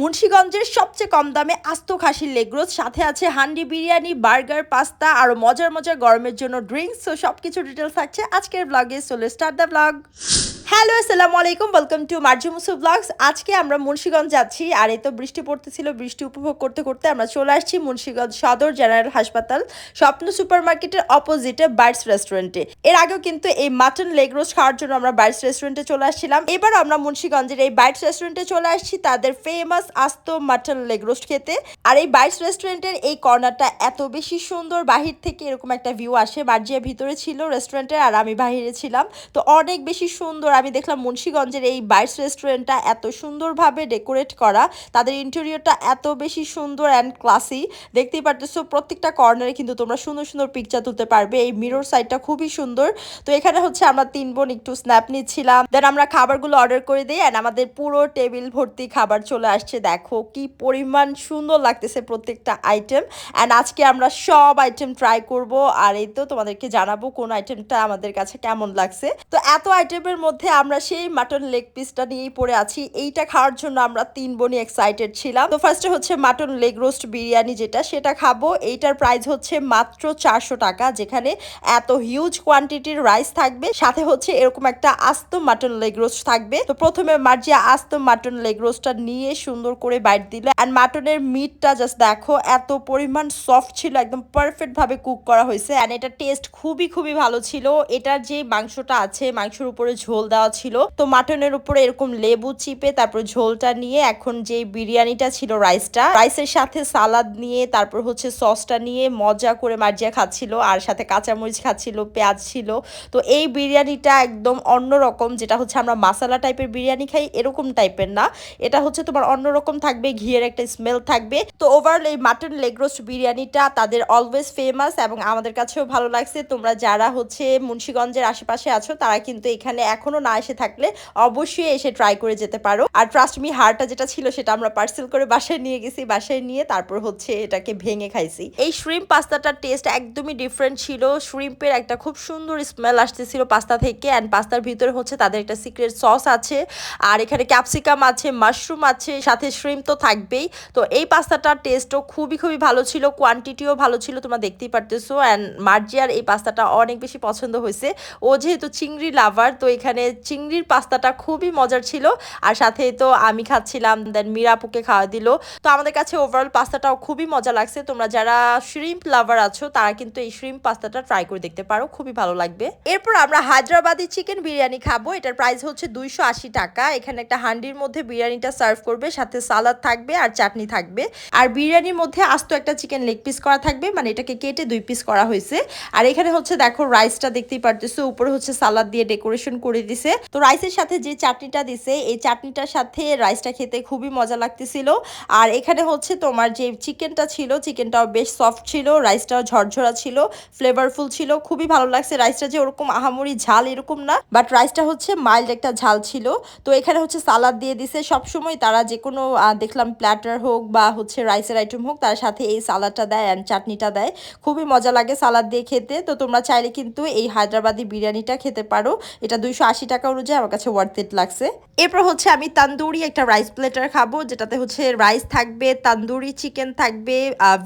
মুন্সিগঞ্জের সবচেয়ে কম দামে আস্ত খাসির লেগ রোস্ট সাথে আছে হান্ডি বিরিয়ানি, বার্গার, পাস্তা, আর মজার মজার গরমের জন্য ড্রিঙ্কস ও সবকিছু ডিটেলস থাকছে আজকের ব্লগে so let's start the blog hello, আসসালামু আলাইকুম welcome to Marju Musu blogs আজকে আমরা মুন্সিগঞ্জ যাচ্ছি, আর এই তো বৃষ্টি পড়তেছিল, বৃষ্টি উপভোগ করতে করতে আমরা চলে আসছি মুন্সিগঞ্জ সদর জেনারেল হাসপাতাল, স্বপ্ন সুপার মার্কেটের অপোজিটে বাইটস রেস্টুরেন্টে এর আগেও কিন্তু এই মাটন লেগ রোস্ট খাওয়ার জন্য আমরা বাইটস রেস্টুরেন্টে চলে আসছিলাম। এবার আমরা মুন্সিগঞ্জের এই বাইটস রেস্টুরেন্টে চলে আসছি তাদের ফেমাস আস্ত মাটন লেগ রোস্ট খেতে। আর এই বাইটস রেস্টুরেন্টের এই কর্নারটা এত বেশি সুন্দর, বাহির থেকে এরকম একটা ভিউ আসে। মার্জিয়া ভিতরে ছিল রেস্টুরেন্টে আর আমি বাহিরে ছিলাম। তো অনেক বেশি সুন্দর আমি দেখলাম মুন্সিগঞ্জের এই বাইটস রেস্টুরেন্টটা এত সুন্দরভাবে ডেকোরেট করা। তাদের ইন্টেরিয়রটা এত বেশি সুন্দর অ্যান্ড ক্লাসি দেখতেই পারতেছো, প্রত্যেকটা কর্নারে কিন্তু তোমরা সুন্দর সুন্দর পিকচার তুলতে পারবে। এই মিরর সাইডটা খুবই সুন্দর। তো এখানে হচ্ছে আমরা তিন বোন একটু স্ন্যাপ নিচ্ছিলাম। দেন আমরা খাবারগুলো অর্ডার করে দিই অ্যান্ড আমাদের পুরো টেবিল ভর্তি খাবার চলে আসছে। দেখো কি পরিমাণ সুন্দর লাগতেছে প্রত্যেকটা আইটেম অ্যান্ড আজকে আমরা সব আইটেম ট্রাই করব। আর এই তো তোমাদেরকে জানাব কোন আইটেমটা আমাদের কাছে কেমন লাগছে। তো এত আইটেমের মধ্যে আমরা সেই মাটন লেগ পিসটা নিয়েই পড়ে আছি। এইটা খাওয়ার জন্য আমরা তিন বোনই এক্সাইটেড ছিলাম। তো ফার্স্টে হচ্ছে মাটন লেগ রোস্ট বিরিয়ানি যেটা, সেটা খাব। এইটার প্রাইস হচ্ছে মাত্র চারশো টাকা, যেখানে এত হিউজ কোয়ান্টিটির রাইস থাকবে। সাথে হচ্ছে এরকম একটা আস্ত মাটন লেগ রোস্ট থাকবে। তো প্রথমে মার্জিয়া আস্ত মাটন লেগ রোস্টটা নিয়ে সুন্দর করে বাইট দিল। অ্যান্ড মাটনের মিটটা জাস্ট দেখো, এত পরিমাণ সফট ছিল, একদম পারফেক্ট ভাবে কুক করা হয়েছে। অ্যান্ড এটা টেস্ট খুবই খুবই ভালো ছিল। এটার যে মাংসটা আছে, মাংসের উপরে ঝোল দেওয়া ছিল। তো মাটনের উপরে এরকম লেবু চিপে তারপর ঝোলটা নিয়ে এখন যে বিরিয়ানিটা ছিল রাইসটা, রাইসের সাথে সালাদ নিয়ে তারপর হচ্ছে সসটা নিয়ে মজা করে মার্জিয়া খাচ্ছিল আর সাথে কাঁচামরিচ খাচ্ছিল, পেঁয়াজ ছিল। তো এই বিরিয়ানিটা একদম অন্যরকম, যেটা হচ্ছে আমরা মাসালা টাইপের বিরিয়ানি খাই এরকম টাইপের না। এটা হচ্ছে তোমার অন্যরকম থাকবে, ঘিয়ের একটা স্মেল থাকবে। তো ওভারঅল এই মাটন লেগ রোস্ট বিরিয়ানিটা তাদের অলওয়েজ ফেমাস এবং আমাদের কাছেও ভালো লাগছে। তোমরা যারা হচ্ছে মুন্সিগঞ্জের আশেপাশে আছো, তারা কিন্তু এখানে এখনও না এসে থাকলে অবশ্যই এসে ট্রাই করে যেতে পারো। আর ট্রাস্ট মি হারটা যেটা ছিল সেটা আমরা পার্সেল করে বাসায় নিয়ে গেছি। বাসায় নিয়ে তারপর হচ্ছে এটাকে ভেঙে খাইছি। এই শ্রিম পাস্তাটার টেস্ট একদমই ডিফারেন্ট ছিল। শ্রিম্পের একটা খুব সুন্দর স্মেল আসতেছিল পাস্তা থেকে। অ্যান্ড পাস্তার ভিতরে হচ্ছে তাদের একটা সিক্রেট সস আছে। আর এখানে ক্যাপসিকাম আছে মাশরুম আছে, সাথে শ্রিম তো থাকবেই। তো এই পাস্তাটার টেস্টও খুবই খুবই ভালো ছিল। কোয়ান্টিটিও ভালো ছিল, তোমরা দেখতেই পারতেছো। অ্যান্ড মার্জিয়ার এই পাস্তাটা অনেক বেশি পছন্দ হয়েছে। ও যেহেতু চিংড়ি লাভার তো এখানে চিংড়ির পাস্তাটা খুবই মজার ছিল। আর সাথে তো আমি খাচ্ছিলাম দেন মিরাপুকে খাওয়া দিল। তো আমাদের কাছে ওভারঅল পাস্তাটাও খুবই মজা লাগছে। তোমরা যারা শ্রিম্প লাভার আছো, তারা কিন্তু এই শ্রিম্প পাস্তাটা ট্রাই করে দেখতে পারো, খুবই ভালো লাগবে। এরপর আমরা হায়দ্রাবাদি চিকেন বিরিয়ানি খাব। এটার প্রাইস হচ্ছে দুইশো আশি টাকা। এখানে একটা হান্ডির মধ্যে বিরিয়ানিটা সার্ভ করবে, সাথে সালাদ থাকবে আর চাটনি থাকবে। আর বিরিয়ানির মধ্যে আস্ত একটা চিকেন লেগ পিস করা থাকবে মানে এটাকে কেটে দুই পিস করা হয়েছে। আর এখানে হচ্ছে দেখো রাইসটা দেখতেই পারতেছো, উপরে হচ্ছে সালাদ দিয়ে ডেকোরেশন করে দিছে। তো রাইসের সাথে যে চাটনিটা দিছে, এই চাটনিটার সাথে রাইসটা খেতে খুবই মজা লাগতেছিল। আর এখানে হচ্ছে তোমার যে চিকেনটা ছিল, চিকেনটাও বেশ সফট ছিল রাইসটাও ঝরঝরা ছিল ফ্লেভারফুল ছিল। খুবই ভালো লাগছে রাইসটা যে ওরকম আহামরি ঝাল এরকম না বাট রাইসটা হচ্ছে মাইল্ড একটা ঝাল ছিল। তো এখানে হচ্ছে সালাদ দিয়ে দিছে। সবসময় তারা যে কোনো দেখলাম প্ল্যাটার হোক বা হচ্ছে রাইসের আইটেম হোক, তার সাথে এই সালাদটা দেয় অ্যান্ড চাটনিটা দেয়। খুবই মজা লাগে সালাদ দিয়ে খেতে। তো তোমরা চাইলে কিন্তু এই হায়দ্রাবাদি বিরিয়ানিটা খেতে পারো। এটা দুইশো আশি টাকা অনুযায়ী আমার কাছে ওয়ার্থ ইট লাগছে। এরপর হচ্ছে আমি তান্দুরি একটা রাইস প্লেটার খাব, যেটাতে হচ্ছে রাইস থাকবে, তান্দুরি চিকেন থাকবে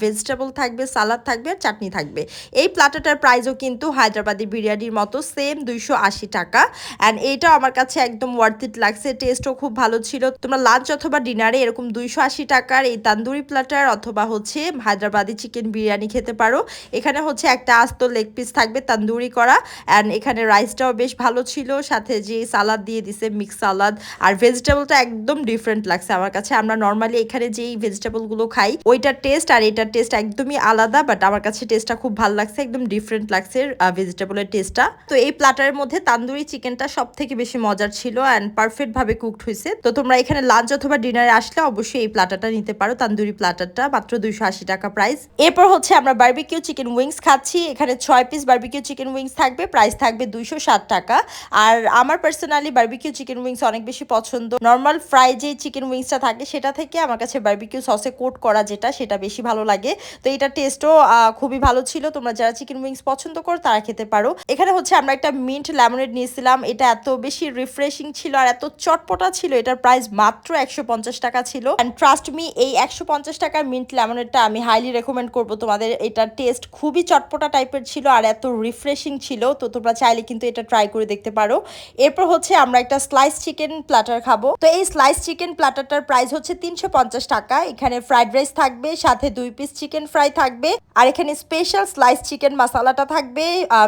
ভেজিটেবল থাকবে সালাদ থাকবে, আর চাটনি থাকবে। এই প্ল্যাটারটার প্রাইসও কিন্তু হায়দ্রাবাদি বিরিয়ানির মতো সেম দুইশো আশি টাকা। অ্যান্ড এইটাও আমার কাছে একদম ওয়ার্থ ইট লাগছে টেস্টও খুব ভালো ছিল। তোমরা লাঞ্চ অথবা ডিনারে এরকম দুইশো আশি টাকার এই তান্দুরি প্লাটার অথবা হচ্ছে হায়দ্রাবাদি চিকেন বিরিয়ানি খেতে পারো। এখানে হচ্ছে একটা আস্ত লেগ পিস থাকবে তান্দুরি করা। অ্যান্ড এখানে রাইসটাও বেশ ভালো ছিল, সাথে যে সালাদ দিয়ে দিছে মিক্স সালাদ আর ভেজিটেবলটা একদম ডিফারেন্ট লাগছে আমার কাছে। আমরা নর্মালি এখানে যেই ভেজিটেবলগুলো খাই, ওইটার টেস্ট আর এটার টেস্ট একদমই আলাদা বাট আমার কাছে টেস্টটা খুব ভালো লাগছে, একদম ডিফারেন্ট লাগছে ভেজিটেবলের টেস্টটা তো এই প্লাটারের মধ্যে তান্দুরি চিকেনটা সব থেকে বেশি মজার ছিল অ্যান্ড পারফেক্ট ভাবে কুকড হয়েছে তো তোমরা এখানে লাঞ্চ অথবা ডিনারে আসলে অবশ্যই এই প্ল্যাটারটা নিতে পারো, তান্দুরি প্লাটারটা মাত্র দুইশো আশি টাকা প্রাইস এরপর হচ্ছে আমরা বার্বিকিউ চিকেন উইংস খাচ্ছি, এখানে ছয় পিস বার্বিকিউ চিকেন উইংস থাকবে প্রাইস থাকবে দুইশো ষাট টাকা। আর আমার পার্সোনালি বারবিকিউ চিকেন উইংস অনেক বেশি পছন্দ। নর্মাল ফ্রাই যে চিকেন উইংসটা থাকে, সেটা থেকে আমার কাছে বার্বিকিউ সসে কোট করা যেটা, সেটা বেশি ভালো লাগে। তো এটা টেস্টও খুবই ভালো ছিল। তোমরা যারা চিকেন উইংস পছন্দ করো, তারা খেতে পারো। এখানে হচ্ছে আমরা একটা মিন্ট লেমনেড নিয়েছিলাম। এটা এত বেশি রিফ্রেশিং ছিল আর এত চটপটা ছিল। এটার প্রাইস মাত্র একশো পঞ্চাশ টাকা ছিল। অ্যান্ড ট্রাস্ট মি এই একশো পঞ্চাশ টাকার মিন্ট লেমনেডটা আমি হাইলি রেকমেন্ড করব। তোমাদের এটার টেস্ট খুবই চটপটা টাইপের ছিল আর এত রিফ্রেশিং ছিল। তো তোমরা চাইলে কিন্তু এটা ট্রাই করে দেখতে পারো। এরপর হচ্ছে আমরা একটা স্লাইস চিকেন প্ল্যাটার খাব। তো এই স্লাইস চিকেন প্ল্যাটারটার প্রাইস হচ্ছে তিনশো পঞ্চাশ টাকা। এখানে ফ্রাইড রাইস থাকবে, সাথে দুই পিস চিকেন ফ্রাই থাকবে। আর এখানে স্পেশাল স্লাইস চিকেন মশালাটা থাকবে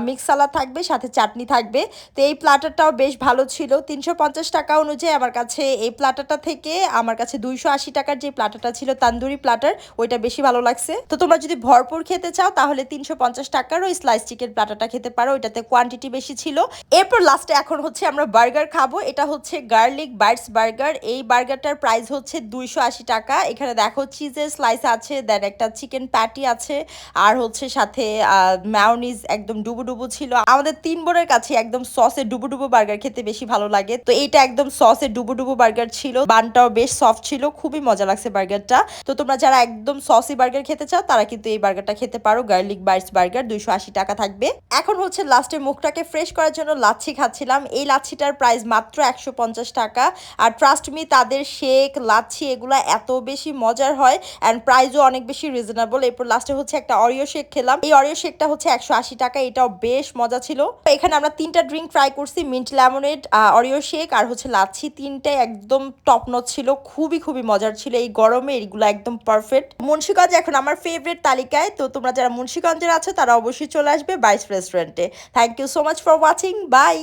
মিক্স সালাদ থাকবে, সাথে চাটনি থাকবে। তো এই প্ল্যাটারটাও বেশ ভালো ছিল। তিনশো পঞ্চাশ টাকা অনুযায়ী আমার কাছে এই প্ল্যাটারটা থেকে, আমার কাছে দুইশো আশি টাকার যে প্ল্যাটারটা ছিল, তান্দুরি প্ল্যাটার ওইটা বেশি ভালো লাগছে। তো তোমরা যদি ভরপুর খেতে চাও, তাহলে তিনশো পঞ্চাশ টাকার ওই স্লাইস চিকেন প্ল্যাটারটা খেতে পারো। ওইটাতে কোয়ান্টিটি বেশি ছিল। এরপর লাস্টে এখন হচ্ছে আমরা বার্গার খাব, এটা হচ্ছে গার্লিক বাইটস বার্গার। এই বার্গারটার প্রাইস হচ্ছে দুইশো আশি টাকা। এখানে দেখো চিজের স্লাইস আছে দেন একটা চিকেন প্যাটি আছে, আর হচ্ছে সাথে ম্যাওনিজ একদম ডুবু ডুবু ছিল। আমাদের তিন বোনের কাছে একদম সসে ডুবু ডুবু বার্গার খেতে বেশি ভালো লাগে। তো এইটা একদম সসে ডুবু ডুবু বার্গার ছিল। বানটাও বেশ সফট ছিল, খুবই মজা লাগছে বার্গারটা। তো তোমরা যারা একদম সসি বার্গার খেতে চাও, তারা কিন্তু এই বার্গারটা খেতে পারো। গার্লিক বাইটস বার্গার দুইশো আশি টাকা থাকবে। এখন হচ্ছে লাস্টে মুখটাকে ফ্রেশ করার জন্য লাচ্ছি খাচ্ছিলাম। এই লাচ্ছিটার প্রাইস মাত্র একশো পঞ্চাশ টাকা। আর ট্রাস্ট মি তাদের শেক লাচ্ছি, এগুলা এত বেশি মজার হয় অ্যান্ড প্রাইসও অনেক বেশি রিজনেবল এরপর লাস্টে হচ্ছে একটা অরিও শেক খেলাম। এই অরিও শেকটা হচ্ছে একশো আশি টাকা, এটাও বেশ মজা ছিল। এখানে আমরা তিনটা ড্রিঙ্ক ট্রাই করছি মিন্ট লেমনেড অরিও শেক আর হচ্ছে লাচ্ছি। তিনটাই একদম টপ নচ ছিল, খুবই খুবই মজার ছিল। এই গরমে এইগুলো একদম পারফেক্ট মুন্সিগঞ্জ এখন আমার ফেভারিট তালিকায়। তো তোমরা যারা মুন্সিগঞ্জের আছো, তারা অবশ্যই চলে আসবে বাইস রেস্টুরেন্টে thank you so much for watching bye